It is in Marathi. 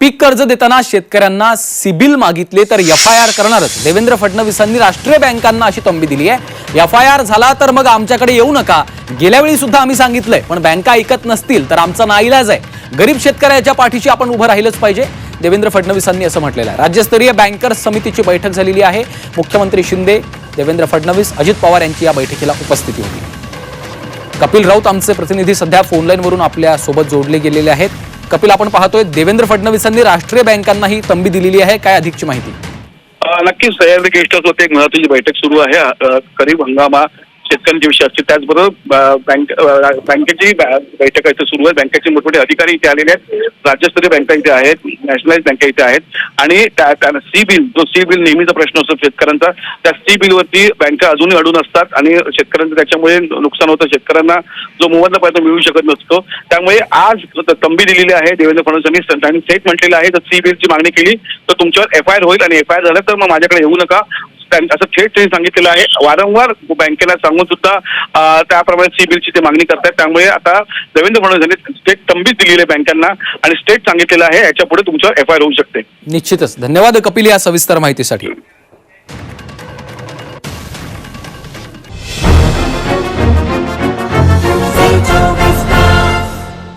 पीक कर्ज देताना शेतकऱ्यांना सिबिल मागितले तर एफ आय आर करणारच. देवेंद्र फडणवीसांनी राष्ट्रीय बँकांना अशी तंबी दिली आहे. एफ आय आर झाला तर मग आमच्याकडे येऊ नका. गेल्या वेळी सुद्धा आम्ही सांगितलंय पण बँका ऐकत नसतील तर आमचा नाईलाज आहे. गरीब शेतकऱ्याच्या पाठीशी आपण उभं राहिलंच पाहिजे देवेंद्र फडणवीसांनी असं म्हटलेलं आहे. राज्यस्तरीय बँकर्स समितीची बैठक झालेली आहे. मुख्यमंत्री शिंदे देवेंद्र फडणवीस अजित पवार यांची या बैठकीला उपस्थिती होती. कपिल राऊत आमचे प्रतिनिधी सध्या फोनलाईनवरून आपल्यासोबत जोडले गेलेले आहेत. कपिल आपण पाहतोय देवेंद्र फडणवीसांनी राष्ट्रीय बँकांना ही तंबी दिलेली आहे. काय अधिकची माहिती? नक्कीच सह्याद्री गेस्ट हाऊसवरती एक महत्वाची बैठक सुरू आहे. खरीप हंगामा शेतकऱ्यांचे विषय असतील त्याचबरोबर बँक बँकेची बैठक इथे सुरू आहे. बँकेचे मोठमोठे अधिकारी इथे आलेले आहेत. राज्यस्तरीय बँका इथे आहेत नॅशनलाइज बँका इथे आहेत. आणि सी बिल जो सी बिल नेहमीचा प्रश्न असतो शेतकऱ्यांचा त्या सी बिलवरती बँका अजूनही अडून असतात. आणि शेतकऱ्यांचं त्याच्यामुळे नुकसान होतं. शेतकऱ्यांना जो मोबदला पाहिजे मिळू शकत नसतो. त्यामुळे आज तंबी दिलेली आहे देवेंद्र फडणवीस यांनी त्यांनी थेट म्हटलेलं आहे जर सी बिलची मागणी केली तर तुमच्यावर एफ आय आर होईल. आणि एफ आय आर झालं तर मग माझ्याकडे येऊ नका. असं थेट त्यांनी सांगितलेलं आहे. वारंवार बँकेला सांगून सुद्धा त्याप्रमाणे सी बिलची ते मागणी करतात त्यामुळे आता देवेंद्र फडणवीस यांनी स्टेट तंबीच दिलेली आहे बँकांना आणि स्टेट सांगितलेलं आहे. याच्यापुढे तुमच्यावर एफ आय होऊ शकते. निश्चितच. धन्यवाद कपिल या सविस्तर माहितीसाठी.